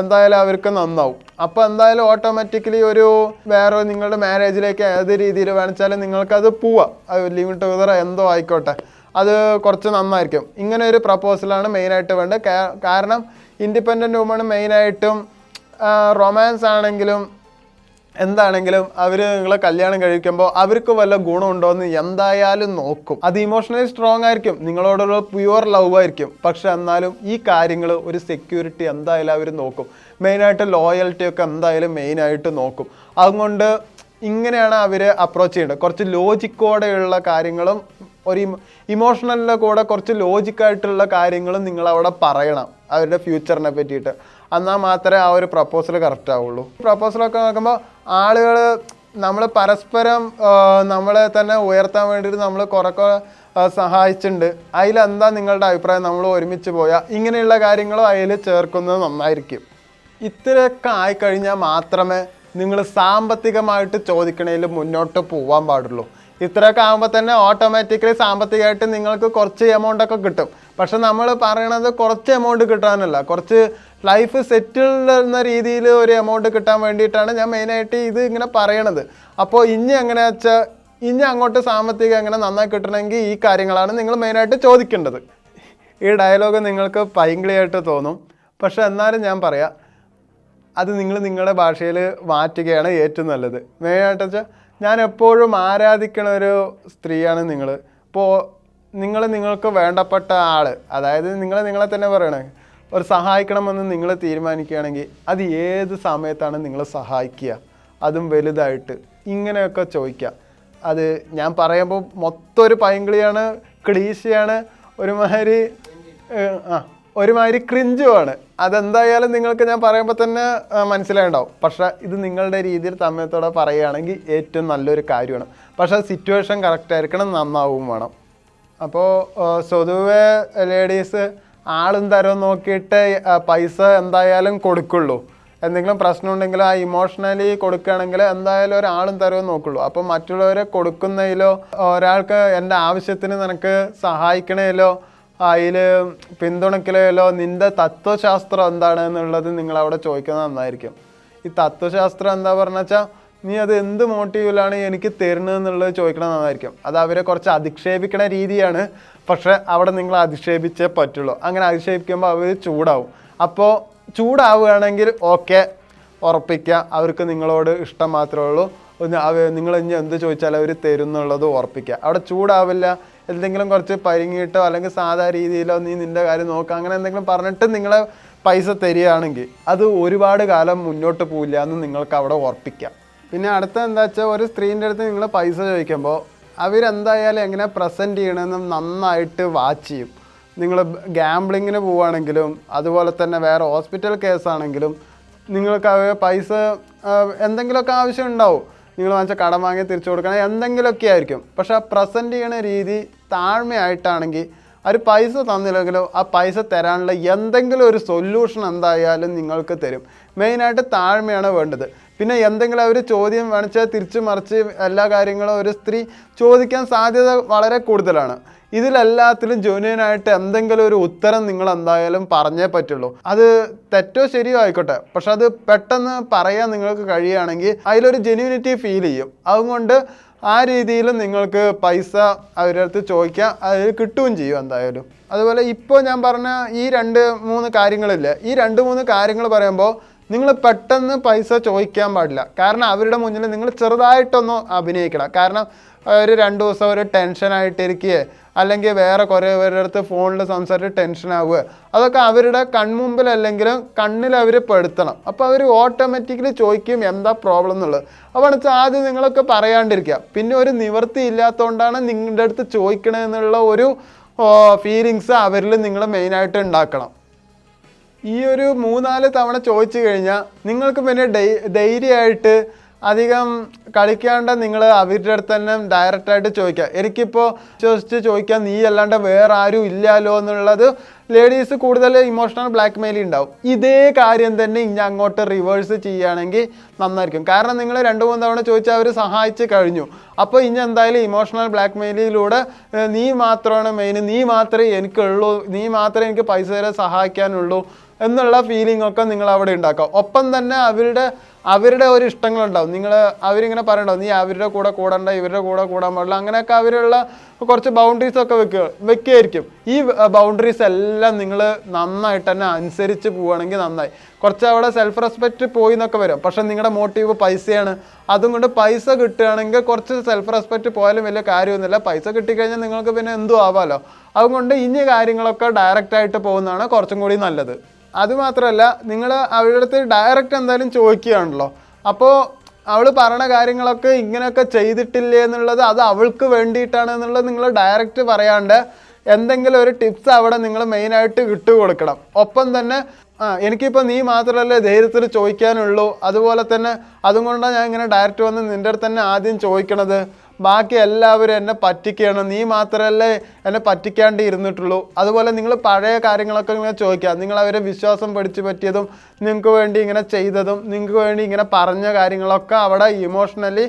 എന്തായാലും അവർക്ക് നന്നാവും. അപ്പോൾ എന്തായാലും ഓട്ടോമാറ്റിക്കലി ഒരു വേറെ നിങ്ങളുടെ മാരേജിലേക്ക് ഏത് രീതിയിൽ വേണിച്ചാലും നിങ്ങൾക്കത് പോവാം. ലിമിറ്റ് ടുഗദർ എന്തോ ആയിക്കോട്ടെ. അത് കുറച്ച് നന്നായിരിക്കും. ഇങ്ങനെ ഒരു പ്രപ്പോസലാണ് മെയിനായിട്ട് വേണ്ടത്. കാരണം ഇൻഡിപെൻഡന്റ് വുമൺ മെയിനായിട്ടും റൊമാൻസ് ആണെങ്കിലും എന്താണെങ്കിലും അവർ നിങ്ങളെ കല്യാണം കഴിക്കുമ്പോൾ അവർക്ക് വല്ല ഗുണമുണ്ടോ എന്ന് എന്തായാലും നോക്കും. അത് ഇമോഷണലി സ്ട്രോങ് ആയിരിക്കും. നിങ്ങളോടുള്ള പ്യുവർ ലവ് ആയിരിക്കും. പക്ഷെ എന്നാലും ഈ കാര്യങ്ങൾ ഒരു സെക്യൂരിറ്റി എന്തായാലും അവർ നോക്കും. മെയിനായിട്ട് ലോയൽറ്റി ഒക്കെ എന്തായാലും മെയിനായിട്ട് നോക്കും. അതുകൊണ്ട് ഇങ്ങനെയാണ് അവർ അപ്രോച്ച് ചെയ്യേണ്ടത് കുറച്ച് ലോജിക്കോടെയുള്ള കാര്യങ്ങളും ഒരു ഇമോഷണലിന്റെ കൂടെ കുറച്ച് ലോജിക്കായിട്ടുള്ള കാര്യങ്ങളും നിങ്ങൾ അവിടെ പറയണം. അവരുടെ ഫ്യൂച്ചറിനെ പറ്റിയിട്ട്. എന്നാൽ മാത്രമേ ആ ഒരു പ്രപ്പോസൽ കറക്റ്റ് ആവുള്ളൂ. പ്രപ്പോസലൊക്കെ നോക്കുമ്പോൾ ആളുകൾ നമ്മൾ പരസ്പരം നമ്മളെ തന്നെ ഉയർത്താൻ വേണ്ടിയിട്ട് നമ്മൾ കുറെ കുറെ ആ, സഹായിച്ചിട്ടുണ്ട് അതിലെന്താ നിങ്ങളുടെ അഭിപ്രായം? നമ്മൾ ഒരുമിച്ച് പോയാൽ ഇങ്ങനെയുള്ള കാര്യങ്ങളും അതിൽ ചേർക്കുന്നത് നന്നായിരിക്കും. ഇത്രയൊക്കെ ആയിക്കഴിഞ്ഞാൽ മാത്രമേ നിങ്ങൾ സാമ്പത്തികമായിട്ട് ചോദിക്കണതിൽ മുന്നോട്ട് പോകാൻ പാടുള്ളൂ. ഇത്രയൊക്കെ ആകുമ്പോൾ തന്നെ ഓട്ടോമാറ്റിക്കലി സാമ്പത്തികമായിട്ട് നിങ്ങൾക്ക് കുറച്ച് എമൗണ്ട് ഒക്കെ കിട്ടും. പക്ഷെ നമ്മൾ പറയണത് കുറച്ച് എമൗണ്ട് കിട്ടാനല്ല. കുറച്ച് ലൈഫ് സെറ്റിൽ എന്ന രീതിയിൽ ഒരു എമൗണ്ട് കിട്ടാൻ വേണ്ടിയിട്ടാണ് ഞാൻ മെയിനായിട്ട് ഇത് ഇങ്ങനെ പറയണത്. അപ്പോൾ ഇനി എങ്ങനെ വെച്ചാൽ ഇനി അങ്ങോട്ട് സാമ്പത്തികം എങ്ങനെ നന്നായി കിട്ടണമെങ്കിൽ ഈ കാര്യങ്ങളാണ് നിങ്ങൾ മെയിനായിട്ട് ചോദിക്കേണ്ടത്. ഈ ഡയലോഗ് നിങ്ങൾക്ക് പൈങ്കിളിയായിട്ട് തോന്നും. പക്ഷെ എന്നാലും ഞാൻ പറയാം അത് നിങ്ങൾ നിങ്ങളുടെ ഭാഷയിൽ മാറ്റുകയാണ് ഏറ്റവും നല്ലത്. മെയിനായിട്ട് വെച്ചാൽ ഞാൻ എപ്പോഴും ആരാധിക്കണ ഒരു സ്ത്രീയാണ് നിങ്ങൾ. ഇപ്പോൾ നിങ്ങൾ നിങ്ങൾക്ക് വേണ്ടപ്പെട്ട ആൾ അതായത് നിങ്ങൾ നിങ്ങളെ തന്നെ പറയണേ ഒരു സഹായിക്കണമെന്ന് നിങ്ങൾ തീരുമാനിക്കുകയാണെങ്കിൽ അത് ഏത് സമയത്താണ് നിങ്ങൾ സഹായിക്കുക? അതും വലുതായിട്ട് ഇങ്ങനെയൊക്കെ ചോദിക്കുക. അത് ഞാൻ പറയുമ്പോൾ മൊത്തം ഒരു പൈങ്കിളിയാണ് ക്ലീശയാണ് ഒരുമാതിരി ആ ഒരുമാതിരി ക്രിഞ്ചുമാണ്. അതെന്തായാലും നിങ്ങൾക്ക് ഞാൻ പറയുമ്പോൾ തന്നെ മനസ്സിലായിണ്ടാവും പക്ഷേ ഇത് നിങ്ങളുടെ രീതിയിൽ സമയത്തോടെ പറയുകയാണെങ്കിൽ ഏറ്റവും നല്ലൊരു കാര്യമാണ്. പക്ഷേ സിറ്റുവേഷൻ കറക്റ്റ് ആയിരിക്കണം നന്നാവും വേണം. അപ്പോൾ സ്വതുവേ ലേഡീസ് ആളും തരവും നോക്കിയിട്ട് പൈസ എന്തായാലും കൊടുക്കുള്ളൂ. എന്തെങ്കിലും പ്രശ്നം ഉണ്ടെങ്കിൽ ആ ഇമോഷണലി കൊടുക്കുകയാണെങ്കിൽ എന്തായാലും ഒരാളും തരവും നോക്കുള്ളൂ. അപ്പം മറ്റുള്ളവരെ കൊടുക്കുന്നതിലോ ഒരാൾക്ക് എന്റെ ആവശ്യത്തിന് നിനക്ക് സഹായിക്കണേലോ അതിൽ പിന്തുണയ്ക്കലോ നിന്റെ തത്വശാസ്ത്രം എന്താണ് എന്നുള്ളത് നിങ്ങൾ അവിടെ ചോദിക്കുന്നത് നന്നായിരിക്കും. ഈ തത്വശാസ്ത്രം എന്താ പറഞ്ഞു വെച്ചാൽ നീ അത് എന്ത് മോട്ടീവിലാണ് എനിക്ക് തരുന്നത് എന്നുള്ളത് ചോദിക്കണം നന്നായിരിക്കും. അത് അവരെ കുറച്ച് അധിക്ഷേപിക്കണ രീതിയാണ്. പക്ഷെ അവിടെ നിങ്ങൾ അധിക്ഷേപിച്ചേ പറ്റുള്ളൂ. അങ്ങനെ അധിക്ഷേപിക്കുമ്പോൾ അവർ ചൂടാവും. അപ്പോൾ ചൂടാവുകയാണെങ്കിൽ ഓക്കെ ഉറപ്പിക്കുക അവർക്ക് നിങ്ങളോട് ഇഷ്ടം മാത്രമേ ഉള്ളൂ. നിങ്ങൾ ഇനി എന്ത് ചോദിച്ചാലും അവർ തരും എന്നുള്ളത് ഉറപ്പിക്കുക അവിടെ ചൂടാവില്ല എന്തെങ്കിലും കുറച്ച് പരിങ്ങിയിട്ടോ അല്ലെങ്കിൽ സാധാ രീതിയിലോ നീ നിന്റെ കാര്യം നോക്കുക അങ്ങനെ എന്തെങ്കിലും പറഞ്ഞിട്ട് നിങ്ങളെ പൈസ തരികയാണെങ്കിൽ അത് ഒരുപാട് കാലം മുന്നോട്ട് പോവില്ല എന്ന് നിങ്ങൾക്ക് അവിടെ ഉറപ്പിക്കാം. പിന്നെ അടുത്ത എന്താ വെച്ചാൽ ഒരു സ്ത്രീന്റെ അടുത്ത് നിങ്ങൾ പൈസ ചോദിക്കുമ്പോൾ അവരെന്തായാലും എങ്ങനെ പ്രസന്റ് ചെയ്യണമെന്ന് നന്നായിട്ട് വാച്ച് ചെയ്യും. നിങ്ങൾ ഗാംബ്ലിങ്ങിന് പോവുകയാണെങ്കിലും അതുപോലെ തന്നെ വേറെ ഹോസ്പിറ്റൽ കേസാണെങ്കിലും നിങ്ങൾക്ക് പൈസ എന്തെങ്കിലുമൊക്കെ ആവശ്യം ഉണ്ടാവും. നിങ്ങൾ വാങ്ങിച്ച കടം വാങ്ങി തിരിച്ചു കൊടുക്കണം എന്തെങ്കിലുമൊക്കെ ആയിരിക്കും. പക്ഷേ പ്രസന്റ് ചെയ്യണ രീതി താഴ്മയായിട്ടാണെങ്കിൽ അവർ പൈസ തന്നില്ലെങ്കിലും ആ പൈസ തരാനുള്ള എന്തെങ്കിലും ഒരു സൊല്യൂഷൻ എന്തായാലും നിങ്ങൾക്ക് തരും. മെയിനായിട്ട് താഴ്മയാണ് വേണ്ടത്. പിന്നെ എന്തെങ്കിലും അവർ ചോദ്യം വേണിച്ചാൽ തിരിച്ചു മറിച്ച് എല്ലാ കാര്യങ്ങളും ഒരു സ്ത്രീ ചോദിക്കാൻ സാധ്യത വളരെ കൂടുതലാണ്. ഇതിലെല്ലാത്തിലും ജെന്യൂനായിട്ട് എന്തെങ്കിലും ഒരു ഉത്തരം നിങ്ങൾ എന്തായാലും പറഞ്ഞേ പറ്റുള്ളൂ. അത് തെറ്റോ ശരിയോ ആയിക്കോട്ടെ. പക്ഷെ അത് പെട്ടെന്ന് പറയാൻ നിങ്ങൾക്ക് കഴിയുകയാണെങ്കിൽ അതിലൊരു ജെന്യൂനിറ്റി ഫീൽ ചെയ്യും. അതുകൊണ്ട് ആ രീതിയിൽ നിങ്ങൾക്ക് പൈസ അവരുടെ അടുത്ത് ചോദിക്കാം അതിൽ കിട്ടുകയും ചെയ്യും എന്തായാലും. അതുപോലെ ഇപ്പോൾ ഞാൻ പറഞ്ഞ ഈ രണ്ട് മൂന്ന് കാര്യങ്ങളില്ലേ ഈ രണ്ട് മൂന്ന് കാര്യങ്ങൾ പറയുമ്പോൾ നിങ്ങൾ പെട്ടെന്ന് പൈസ ചോദിക്കാൻ പാടില്ല. കാരണം അവരുടെ മുന്നിൽ നിങ്ങൾ ചെറുതായിട്ടൊന്ന് അഭിനയിക്കണം. കാരണം ഒരു രണ്ട് ദിവസം ഒരു ടെൻഷനായിട്ടിരിക്കുകയെ അല്ലെങ്കിൽ വേറെ കുറേ പേരുടെ അടുത്ത് ഫോണിൽ സംസാരിച്ച് ടെൻഷനാവുക അതൊക്കെ അവരുടെ കൺമുമ്പിൽ അല്ലെങ്കിലും കണ്ണിൽ അവർ പെടുത്തണം. അപ്പോൾ അവർ ഓട്ടോമാറ്റിക്കലി ചോദിക്കും എന്താ പ്രോബ്ലം എന്നുള്ളത് അപ്പോൾ വെച്ചാൽ ആദ്യം നിങ്ങളൊക്കെ പറയാണ്ടിരിക്കുക. പിന്നെ ഒരു നിവൃത്തി ഇല്ലാത്തതുകൊണ്ടാണ് നിങ്ങളുടെ അടുത്ത് ചോദിക്കണമെന്നുള്ള ഒരു ഫീലിങ്സ് അവരിൽ നിങ്ങൾ മെയിനായിട്ട് ഉണ്ടാക്കണം. ഈ ഒരു മൂന്നാൽ തവണ ചോദിച്ചു കഴിഞ്ഞാൽ നിങ്ങൾക്ക് പിന്നെ ധൈര്യമായിട്ട് അധികം കളിക്കാണ്ട് നിങ്ങൾ അവരുടെ അടുത്ത് തന്നെ ഡയറക്റ്റായിട്ട് ചോദിക്കുക. എനിക്കിപ്പോൾ വിശ്വസിച്ച് ചോദിക്കാം നീ അല്ലാണ്ട് വേറെ ആരും ഇല്ലല്ലോ എന്നുള്ളത് ലേഡീസ് കൂടുതൽ ഇമോഷണൽ ബ്ലാക്ക് മെയിൽ ഉണ്ടാവും ഇതേ കാര്യം തന്നെ ഇനി അങ്ങോട്ട് റിവേഴ്സ് ചെയ്യുകയാണെങ്കിൽ നന്നായിരിക്കും. കാരണം നിങ്ങൾ രണ്ട് മൂന്ന് തവണ ചോദിച്ചാൽ അവർ സഹായിച്ച് കഴിഞ്ഞു. അപ്പോൾ ഇനി എന്തായാലും ഇമോഷണൽ ബ്ലാക്ക് മെയിലിലൂടെ നീ മാത്രമാണ് മെയിൻ നീ മാത്രമേ എനിക്കുള്ളൂ. നീ മാത്രമേ എനിക്ക് പൈസ തരാൻ സഹായിക്കാനുള്ളൂ. എന്നുള്ള ഫീലിംഗ് ഒക്കെ നിങ്ങൾ അവിടെ ഉണ്ടാക്കുക ഒപ്പം തന്നെ അവരുടെ അവരുടെ ഒരു ഇഷ്ടങ്ങളുണ്ടാവും. നിങ്ങൾ അവരിങ്ങനെ പറയണ്ടാവും നീ അവരുടെ കൂടെ കൂടണ്ട ഇവരുടെ കൂടെ കൂടാൻ പാടില്ല. അങ്ങനെയൊക്കെ അവരുള്ള കുറച്ച് ബൗണ്ടറീസ് ഒക്കെ വെക്കുക വെക്കുകയായിരിക്കും ഈ ബൗണ്ടറീസ് എല്ലാം നിങ്ങൾ നന്നായിട്ട് തന്നെ അനുസരിച്ച് പോവുകയാണെങ്കിൽ നന്നായി. കുറച്ച് അവിടെ സെൽഫ് റെസ്പെക്റ്റ് പോയി എന്നൊക്കെ വരും. പക്ഷെ നിങ്ങളുടെ മോട്ടീവ് പൈസയാണ്. അതും കൊണ്ട് പൈസ കിട്ടുകയാണെങ്കിൽ കുറച്ച് സെൽഫ് റെസ്പെക്റ്റ് പോയാലും വലിയ കാര്യമൊന്നുമില്ല. പൈസ കിട്ടിക്കഴിഞ്ഞാൽ നിങ്ങൾക്ക് പിന്നെ എന്തും ആവാമല്ലോ അതുകൊണ്ട് ഇനി കാര്യങ്ങളൊക്കെ ഡയറക്റ്റായിട്ട് പോകുന്നതാണ് കുറച്ചും കൂടി നല്ലത്. അതുമാത്രമല്ല നിങ്ങൾ അവരുടെ അടുത്ത് ഡയറക്റ്റ് എന്തായാലും ചോദിക്കുകയാണല്ലോ. അപ്പോൾ അവൾ പറഞ്ഞ കാര്യങ്ങളൊക്കെ ഇങ്ങനെയൊക്കെ ചെയ്തിട്ടില്ലേ എന്നുള്ളത് അത് അവൾക്ക് വേണ്ടിയിട്ടാണ് എന്നുള്ളത് നിങ്ങൾ ഡയറക്റ്റ് പറയാണ്ട് എന്തെങ്കിലും ഒരു ടിപ്സ് അവിടെ നിങ്ങൾ മെയിനായിട്ട് ഇട്ട് കൊടുക്കണം ഒപ്പം തന്നെ ആ എനിക്കിപ്പോൾ നീ മാത്രമല്ലേ ധൈര്യത്തിൽ ചോദിക്കാനുള്ളൂ. അതുപോലെ തന്നെ അതും കൊണ്ടാണ് ഞാൻ ഇങ്ങനെ ഡയറക്റ്റ് വന്ന് നിന്റെ അടുത്ത് തന്നെ ആദ്യം ചോദിക്കണത്. ബാക്കി എല്ലാവരും എന്നെ പറ്റിക്കുകയാണ്. നീ മാത്രമല്ലേ എന്നെ പറ്റിക്കാണ്ട് ഇരുന്നിട്ടുള്ളൂ. അതുപോലെ നിങ്ങൾ പഴയ കാര്യങ്ങളൊക്കെ ഇങ്ങനെ ചോദിക്കുക. നിങ്ങൾ അവരെ വിശ്വാസം പഠിച്ചു പറ്റിയതും നിങ്ങൾക്ക് വേണ്ടി ഇങ്ങനെ ചെയ്തതും നിങ്ങൾക്ക് വേണ്ടി ഇങ്ങനെ പറഞ്ഞ കാര്യങ്ങളൊക്കെ അവിടെ ഇമോഷണലി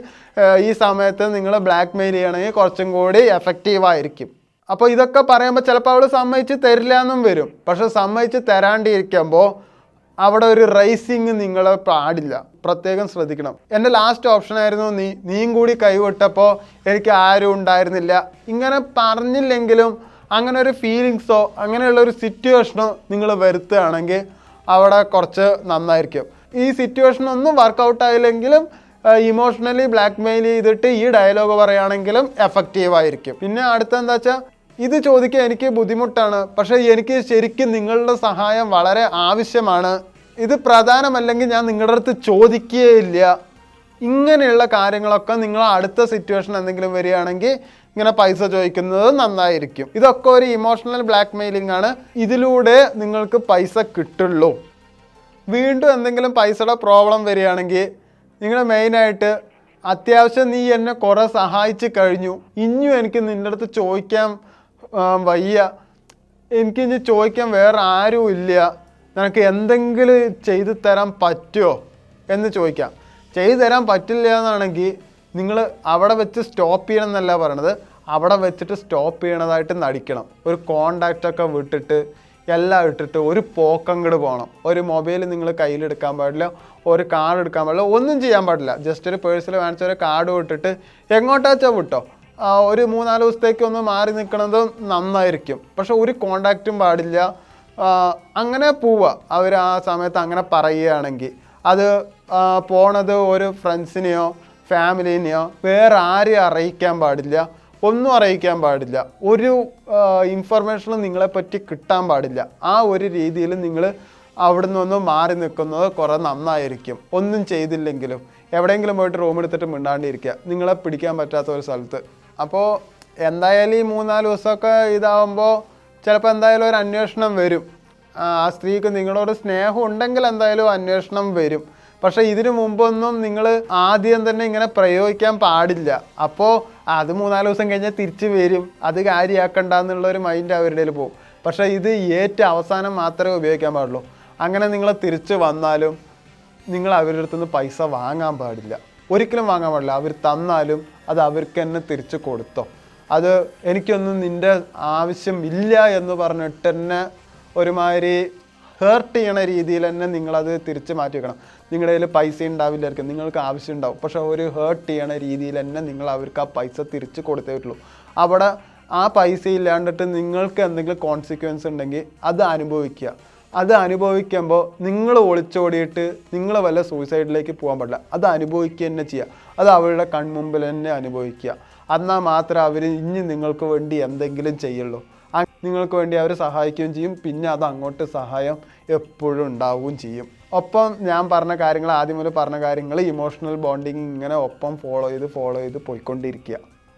ഈ സമയത്ത് നിങ്ങൾ ബ്ലാക്ക്മെയിൽ ചെയ്യണമെങ്കിൽ കുറച്ചും കൂടി എഫക്റ്റീവായിരിക്കും അപ്പോൾ ഇതൊക്കെ പറയുമ്പോൾ ചിലപ്പോൾ അവൾ സമ്മതിച്ച് തരില്ല എന്നും വരും. പക്ഷെ സമ്മതിച്ച് തരാണ്ടിരിക്കുമ്പോൾ അവിടെ ഒരു റൈസിങ് നിങ്ങളെ പാടില്ല. പ്രത്യേകം ശ്രദ്ധിക്കണം. എന്റെ ലാസ്റ്റ് ഓപ്ഷൻ ആയിരുന്നു നീ നീയും കൂടി കൈവിട്ടപ്പോൾ എനിക്ക് ആരും ഉണ്ടായിരുന്നില്ല. ഇങ്ങനെ പറഞ്ഞില്ലെങ്കിലും അങ്ങനെ ഒരു ഫീലിങ്സോ അങ്ങനെയുള്ള ഒരു സിറ്റുവേഷനോ നിങ്ങൾ വരുത്തുകയാണെങ്കിൽ അവിടെ കുറച്ച് നന്നായിരിക്കും. ഈ സിറ്റുവേഷൻ ഒന്നും വർക്കൗട്ട് ആയില്ലെങ്കിലും ഇമോഷണലി ബ്ലാക്ക് മെയിൽ ചെയ്തിട്ട് ഈ ഡയലോഗ് പറയുകയാണെങ്കിലും എഫക്റ്റീവ് ആയിരിക്കും. പിന്നെ അടുത്ത എന്താ വെച്ചാൽ ഇത് ചോദിക്കാൻ എനിക്ക് ബുദ്ധിമുട്ടാണ്. പക്ഷേ എനിക്ക് ശരിക്കും നിങ്ങളുടെ സഹായം വളരെ ആവശ്യമാണ്. ഇത് പ്രധാനമല്ലെങ്കിൽ ഞാൻ നിങ്ങളുടെ അടുത്ത് ചോദിക്കുകയില്ല. ഇങ്ങനെയുള്ള കാര്യങ്ങളൊക്കെ നിങ്ങൾ അടുത്ത സിറ്റുവേഷൻ എന്തെങ്കിലും വരികയാണെങ്കിൽ ഇങ്ങനെ പൈസ ചോദിക്കുന്നത് നന്നായിരിക്കും. ഇതൊക്കെ ഒരു ഇമോഷണൽ ബ്ലാക്ക് മെയിലിംഗ് ആണ്. ഇതിലൂടെ നിങ്ങൾക്ക് പൈസ കിട്ടുള്ളൂ. വീണ്ടും എന്തെങ്കിലും പൈസയുടെ പ്രോബ്ലം വരികയാണെങ്കിൽ നിങ്ങൾ മെയിനായിട്ട് അത്യാവശ്യം നീ എന്നെ കുറേ സഹായിച്ചു കഴിഞ്ഞു. ഇനിയും എനിക്ക് നിന്റെ അടുത്ത് ചോദിക്കാൻ വയ്യ. എനിക്ക് ഇനി ചോദിക്കാൻ വേറെ ആരും ഇല്ല. നിനക്ക് എന്തെങ്കിലും ചെയ്തു തരാൻ പറ്റുമോ എന്ന് ചോദിക്കാം. ചെയ്തു തരാൻ പറ്റില്ല എന്നാണെങ്കിൽ നിങ്ങൾ അവിടെ വെച്ച് സ്റ്റോപ്പ് ചെയ്യണം എന്നല്ല പറയണത്. അവിടെ വെച്ചിട്ട് സ്റ്റോപ്പ് ചെയ്യണതായിട്ട് നടിക്കണം. ഒരു കോണ്ടാക്റ്റൊക്കെ വിട്ടിട്ട് എല്ലാം ഇട്ടിട്ട് ഒരു പോക്കങ്ങട് പോകണം ഒരു മൊബൈൽ നിങ്ങൾ കയ്യിലെടുക്കാൻ പാടില്ല ഒരു കാർഡ് എടുക്കാൻ പാടില്ല ഒന്നും ചെയ്യാൻ പാടില്ല. ജസ്റ്റ് ഒരു പേഴ്സിൽ വാങ്ങിച്ച ഒരു കാർഡ് വിട്ടിട്ട് എങ്ങോട്ടാച്ചാ വിട്ടോ? ഒരു മൂന്നാൽ ദിവസത്തേക്ക് ഒന്ന് മാറി നിൽക്കുന്നത് നന്നായിരിക്കും. പക്ഷെ ഒരു കോണ്ടാക്റ്റും പാടില്ല. അങ്ങനെ പോവുക അവർ ആ സമയത്ത് അങ്ങനെ പറയുകയാണെങ്കിൽ. അത് പോണത് ഒരു ഫ്രണ്ട്സിനെയോ ഫാമിലിനെയോ വേറെ ആരെയും അറിയിക്കാൻ പാടില്ല. ഒന്നും അറിയിക്കാൻ പാടില്ല. ഒരു ഇൻഫർമേഷനും നിങ്ങളെപ്പറ്റി കിട്ടാൻ പാടില്ല. ആ ഒരു രീതിയിൽ നിങ്ങൾ അവിടെ നിന്നൊന്ന് മാറി നിൽക്കുന്നത് കുറേ നന്നായിരിക്കും. ഒന്നും ചെയ്തില്ലെങ്കിലും. എവിടെയെങ്കിലും പോയിട്ട് റൂം എടുത്തിട്ട് മിണ്ടാണ്ടിരിക്കുക. നിങ്ങളെ പിടിക്കാൻ പറ്റാത്ത ഒരു സ്ഥലത്ത്. അപ്പോൾ എന്തായാലും ഈ മൂന്നാൽ ദിവസമൊക്കെ ഇതാവുമ്പോൾ ചിലപ്പോൾ എന്തായാലും ഒരു അന്വേഷണം വരും. ആ സ്ത്രീക്ക് നിങ്ങളോട് സ്നേഹം ഉണ്ടെങ്കിൽ എന്തായാലും അന്വേഷണം വരും. പക്ഷേ ഇതിനു മുമ്പൊന്നും നിങ്ങൾ ആദ്യം തന്നെ ഇങ്ങനെ പ്രയോഗിക്കാൻ പാടില്ല. അപ്പോൾ അത് മൂന്നാൽ ദിവസം കഴിഞ്ഞാൽ തിരിച്ചു വരും. അത് കാര്യമാക്കണ്ട എന്നുള്ള ഒരു മൈൻഡ് അവരുടെ പോകും. പക്ഷേ ഇത് ഏറ്റവും അവസാനം മാത്രമേ ഉപയോഗിക്കാൻ പാടുള്ളൂ. അങ്ങനെ നിങ്ങൾ തിരിച്ചു വന്നാലും നിങ്ങൾ അവരുടെ അടുത്തുനിന്ന് പൈസ വാങ്ങാൻ പാടില്ല. ഒരിക്കലും വാങ്ങാൻ പാടില്ല. അവർ തന്നാലും അത് അവർക്ക് തന്നെ തിരിച്ച് കൊടുത്തോ. അത് എനിക്കൊന്നും നിന്റെ ആവശ്യം ഇല്ല എന്ന് പറഞ്ഞിട്ട് തന്നെ ഒരുമാതിരി ഹേർട്ട് ചെയ്യണ രീതിയിൽ തന്നെ നിങ്ങളത് തിരിച്ച് മാറ്റി വെക്കണം. നിങ്ങളുടെ കയ്യിൽ പൈസ ഉണ്ടാവില്ലായിരിക്കും. നിങ്ങൾക്ക് ആവശ്യം ഉണ്ടാവും പക്ഷേ ഒരു ഹേർട്ട് ചെയ്യണ രീതിയിൽ തന്നെ നിങ്ങൾ അവർക്ക് ആ പൈസ തിരിച്ച് കൊടുത്തേ പറ്റുള്ളൂ. അവിടെ ആ പൈസ ഇല്ലാണ്ടിട്ട് നിങ്ങൾക്ക് എന്തെങ്കിലും കോൺസിക്വൻസ് ഉണ്ടെങ്കിൽ അത് അനുഭവിക്കുക. അത് അനുഭവിക്കുമ്പോൾ നിങ്ങൾ ഒളിച്ചോടിയിട്ട് നിങ്ങൾ വല്ല സൂയിസൈഡിലേക്ക് പോകാൻ പാടില്ല. അത് അനുഭവിക്കുക തന്നെ ചെയ്യുക അത് അവരുടെ കൺമുമ്പിൽ തന്നെ അനുഭവിക്കുക. എന്നാൽ മാത്രം അവർ ഇനി നിങ്ങൾക്ക് വേണ്ടി എന്തെങ്കിലും ചെയ്യുള്ളൂ. നിങ്ങൾക്ക് വേണ്ടി അവർ സഹായിക്കുകയും ചെയ്യും. പിന്നെ അത് അങ്ങോട്ട് സഹായം എപ്പോഴും ഉണ്ടാവുകയും ചെയ്യും. ഒപ്പം ഞാൻ പറഞ്ഞ കാര്യങ്ങൾ ആദ്യം മുതൽ പറഞ്ഞ കാര്യങ്ങൾ ഇമോഷണൽ ബോണ്ടിങ് ഇങ്ങനെ ഒപ്പം ഫോളോ ചെയ്ത് ഫോളോ ചെയ്ത് പോയിക്കൊണ്ടിരിക്കുക.